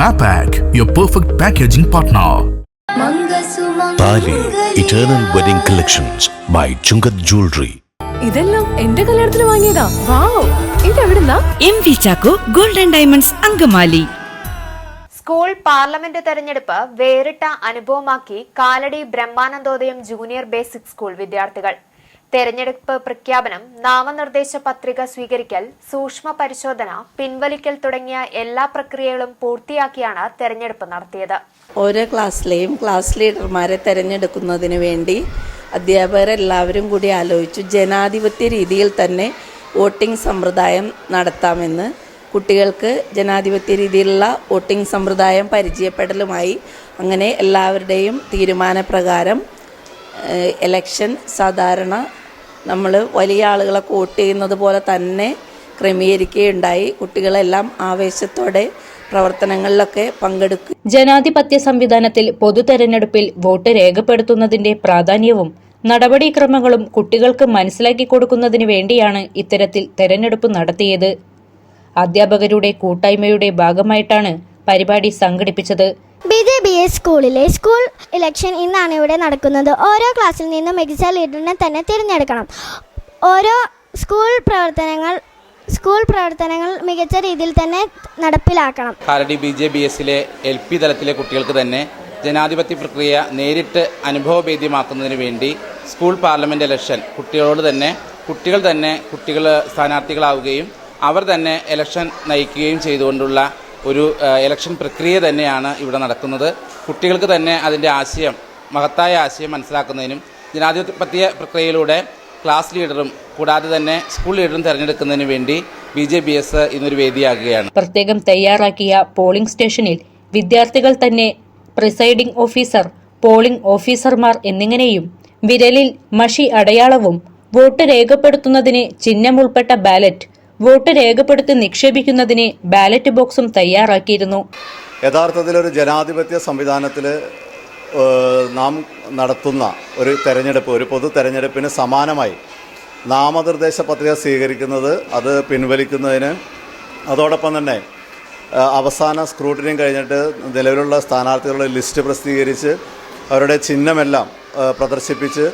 Mapac, your perfect packaging partner. Thali eternal wedding collections by Chungath jewellery ഇതെല്ലാം എന്റെ കല്യാണത്തിന് വാങ്ങിയതാ. Wow. ഇതെവിടുന്നാ? M V Chacko golden diamonds Angamaly. School parliament തെരഞ്ഞെടുപ്പ് വേറിട്ട അനുഭവമാക്കി Kalady Brahmanandodayam junior basic school വിദ്യാർത്ഥികൾ. തെരഞ്ഞെടുപ്പ് പ്രഖ്യാപനം നാമനിർദ്ദേശ പത്രിക സ്വീകരിക്കൽ സൂക്ഷ്മ പരിശോധന പിൻവലിക്കൽ തുടങ്ങിയ എല്ലാ പ്രക്രിയകളും പൂർത്തിയാക്കിയാണ് തെരഞ്ഞെടുപ്പ് നടത്തിയത്. ഓരോ ക്ലാസ്സിലെയും ക്ലാസ് ലീഡർമാരെ തെരഞ്ഞെടുക്കുന്നതിന് വേണ്ടി അധ്യാപകരെല്ലാവരും കൂടി ആലോചിച്ചു ജനാധിപത്യ രീതിയിൽ തന്നെ വോട്ടിംഗ് സമ്പ്രദായം നടത്താമെന്ന്. കുട്ടികൾക്ക് ജനാധിപത്യ രീതിയിലുള്ള വോട്ടിംഗ് സമ്പ്രദായം പരിചയപ്പെടലുമായി അങ്ങനെ എല്ലാവരുടെയും തീരുമാനപ്രകാരം എലക്ഷൻ സാധാരണ നമ്മൾ വലിയ ആളുകളെ കോട്ട് ചെയ്യുന്നത് പോലെ തന്നെ ക്രമീകരിക്കുകയുണ്ടായി. കുട്ടികളെല്ലാം ആവേശത്തോടെ പ്രവർത്തനങ്ങളിലൊക്കെ പങ്കെടുക്കും ജനാധിപത്യ സംവിധാനത്തിൽ പൊതു തെരഞ്ഞെടുപ്പിൽ വോട്ട് രേഖപ്പെടുത്തുന്നതിന്റെ പ്രാധാന്യവും നടപടിക്രമങ്ങളും കുട്ടികൾക്ക് മനസ്സിലാക്കി കൊടുക്കുന്നതിന് വേണ്ടിയാണ് ഇത്തരത്തിൽ തെരഞ്ഞെടുപ്പ് നടത്തിയത്. അധ്യാപകരുടെ കൂട്ടായ്മയുടെ ഭാഗമായിട്ടാണ് പരിപാടി സംഘടിപ്പിച്ചത്. ബി ജെ ബി എസ് സ്കൂളിലെ സ്കൂൾ ഇലക്ഷൻ ഇന്നാണ് ഇവിടെ നടക്കുന്നത്. ഓരോ ക്ലാസ്സിൽ നിന്നും മികച്ച ലീഡറിനെ തന്നെ തിരഞ്ഞെടുക്കണം. ഓരോ സ്കൂൾ പ്രവർത്തനങ്ങൾ സ്കൂൾ പ്രവർത്തനങ്ങൾ മികച്ച രീതിയിൽ തന്നെ നടപ്പിലാക്കണം. കാലടി ബി ജെ ബി എസിലെ എൽ പി തലത്തിലെ കുട്ടികൾക്ക് തന്നെ ജനാധിപത്യ പ്രക്രിയ നേരിട്ട് അനുഭവഭേദ്യമാക്കുന്നതിന് വേണ്ടി സ്കൂൾ പാർലമെന്റ് ഇലക്ഷൻ കുട്ടികളോട് തന്നെ കുട്ടികൾ തന്നെ കുട്ടികൾ സ്ഥാനാർത്ഥികളാവുകയും അവർ തന്നെ ഇലക്ഷൻ നയിക്കുകയും ചെയ്തുകൊണ്ടുള്ള ഒരു ഇലക്ഷൻ പ്രക്രിയ തന്നെയാണ് ഇവിടെ നടക്കുന്നത്. കുട്ടികൾക്ക് തന്നെ അതിന്റെ ആശയം മഹത്തായ ആശയം മനസ്സിലാക്കുന്നതിനും ജനാധിപത്യ പ്രക്രിയയിലൂടെ ക്ലാസ് ലീഡറും കൂടാതെ തന്നെ സ്കൂൾ ലീഡറും തിരഞ്ഞെടുക്കുന്നതിന് വേണ്ടി ബി ജെ ബി എസ് ഇന്നൊരു വേദിയാകുകയാണ്. പ്രത്യേകം തയ്യാറാക്കിയ പോളിംഗ് സ്റ്റേഷനിൽ വിദ്യാർത്ഥികൾ തന്നെ പ്രിസൈഡിംഗ് ഓഫീസർ പോളിംഗ് ഓഫീസർമാർ എന്നിങ്ങനെയും വിരലിൽ മഷി അടയാളവും വോട്ട് രേഖപ്പെടുത്തുന്നതിന് ചിഹ്നം ഉൾപ്പെട്ട ബാലറ്റ് വോട്ട് രേഖപ്പെടുത്തി നിക്ഷേപിക്കുന്നതിന് ബാലറ്റ് ബോക്സും തയ്യാറാക്കിയിരുന്നു. യഥാർത്ഥത്തിൽ ഒരു ജനാധിപത്യ സംവിധാനത്തിൽ നാം നടത്തുന്ന ഒരു തെരഞ്ഞെടുപ്പ് ഒരു പൊതു തെരഞ്ഞെടുപ്പിന് സമാനമായി നാമനിർദ്ദേശ പത്രിക സ്വീകരിക്കുന്നത് അത് പിൻവലിക്കുന്നതിന് അതോടൊപ്പം തന്നെ അവസാന സ്ക്രൂട്ടിനിയും കഴിഞ്ഞിട്ട് നിലവിലുള്ള സ്ഥാനാർത്ഥികളുടെ ലിസ്റ്റ് പ്രസിദ്ധീകരിച്ച് അവരുടെ ചിഹ്നമെല്ലാം പ്രദർശിപ്പിച്ച്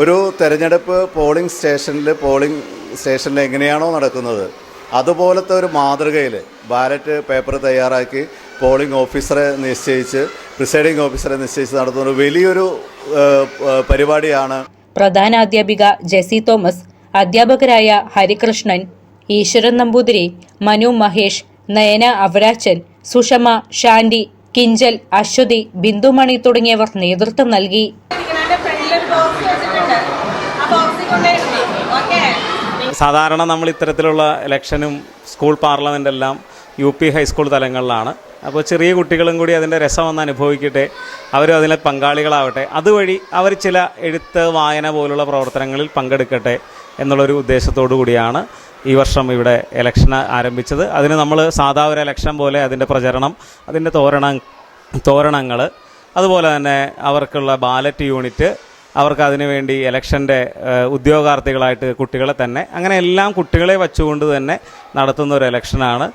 ഒരു തെരഞ്ഞെടുപ്പ് പോളിംഗ് സ്റ്റേഷനിൽ പോളിംഗ് സ്റ്റേഷനിൽ എങ്ങനെയാണോ നടക്കുന്നത്. അതുപോലത്തെ ഒരു മാതൃകയിൽ ബാലറ്റ് പേപ്പർ തയ്യാറാക്കി പോളിംഗ് ഓഫീസറെ നിശ്ചയിച്ച് പ്രിസൈഡിംഗ് ഓഫീസറെ നിശ്ചയിച്ച് നടത്തുന്ന ഒരു വലിയൊരു പരിപാടിയാണ്. പ്രധാന അധ്യാപിക ജെസി തോമസ് അധ്യാപകരായ ഹരികൃഷ്ണൻ ഈശ്വരൻ നമ്പൂതിരി മനു മഹേഷ് നയന അവരാച്ചൻ സുഷമ ഷാൻഡി കിഞ്ചൽ അശ്വതി ബിന്ദുമണി തുടങ്ങിയവർ നേതൃത്വം നൽകി. സാധാരണ നമ്മൾ ഇത്തരത്തിലുള്ള ഇലക്ഷനും സ്കൂൾ പാർലമെന്റ് എല്ലാം യു പി ഹൈസ്കൂൾ തലങ്ങളിലാണ്. അപ്പോൾ ചെറിയ കുട്ടികളും കൂടി അതിന്റെ രസം ഒന്ന് അനുഭവിക്കട്ടെ. അവരും അതിലെ പങ്കാളികളാവട്ടെ. അതുവഴി അവർ ചില എഴുത്ത് വായന പോലുള്ള പ്രവർത്തനങ്ങളിൽ പങ്കെടുക്കട്ടെ എന്നുള്ളൊരു ഉദ്ദേശത്തോടു കൂടിയാണ് ഈ വർഷം ഇവിടെ ഇലക്ഷൻ ആരംഭിച്ചത്. അതിന് നമ്മൾ സാധാ ഒരു ഇലക്ഷൻ പോലെ അതിന്റെ പ്രചരണം അതിന്റെ തോരണ തോരണങ്ങൾ അതുപോലെ തന്നെ അവർക്കുള്ള ബാലറ്റ് യൂണിറ്റ് അവർക്ക് അതിനുവേണ്ടി ഇലക്ഷന്റെ ഉദ്യോഗാർത്ഥികളായിട്ട് കുട്ടികളെ തന്നെ അങ്ങനെ എല്ലാം കുട്ടികളെ വച്ചുകൊണ്ട് തന്നെ നടത്തുന്ന ഒരു ഇലക്ഷനാണ്.